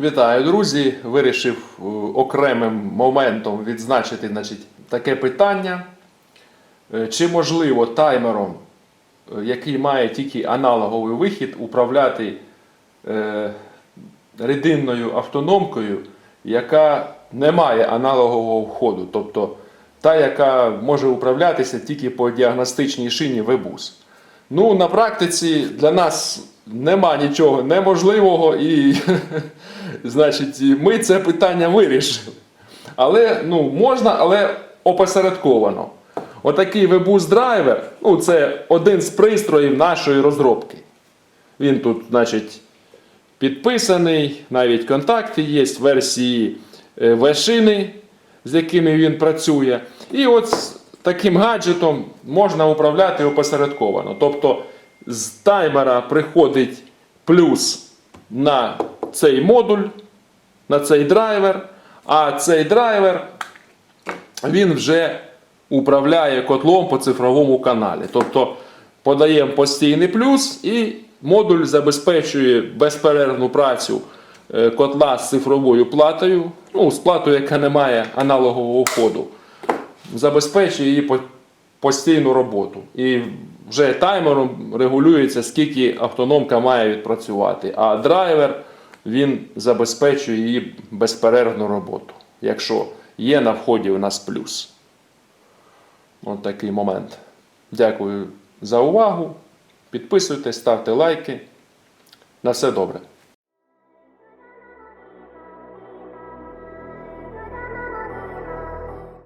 Вітаю, друзі! Вирішив е, окремим моментом відзначити значить, таке питання. Е, Чи можливо таймером, е, який має тільки аналоговий вихід, управляти рединною автономкою, яка не має аналогового входу, тобто та, яка може управлятися тільки по діагностичній шині вебус. Ну, на практиці для нас нема нічого неможливого, і значить, ми це питання вирішили. Але ну, можна, але опосередковано. Отакий вебус драйвер, ну, це один з пристроїв нашої розробки. Він тут, значить, підписаний, навіть контакти є, версії е, вершини, з якими він працює. І от таким гаджетом можна управляти опосередковано. Тобто з таймера приходить плюс на цей модуль, на цей драйвер, а цей драйвер він вже управляє котлом по цифровому каналі. Тобто подаємо постійний плюс і модуль забезпечує безперервну працю е, котла з цифровою платою, ну, з платою, яка не має аналогового входу. Забезпечує її постійну роботу. І вже таймером регулюється, скільки автономка має відпрацювати. А драйвер він забезпечує її безперервну роботу, якщо є на вході у нас плюс. От такий момент. Дякую за увагу. Підписуйтесь, ставте лайки. На все добре.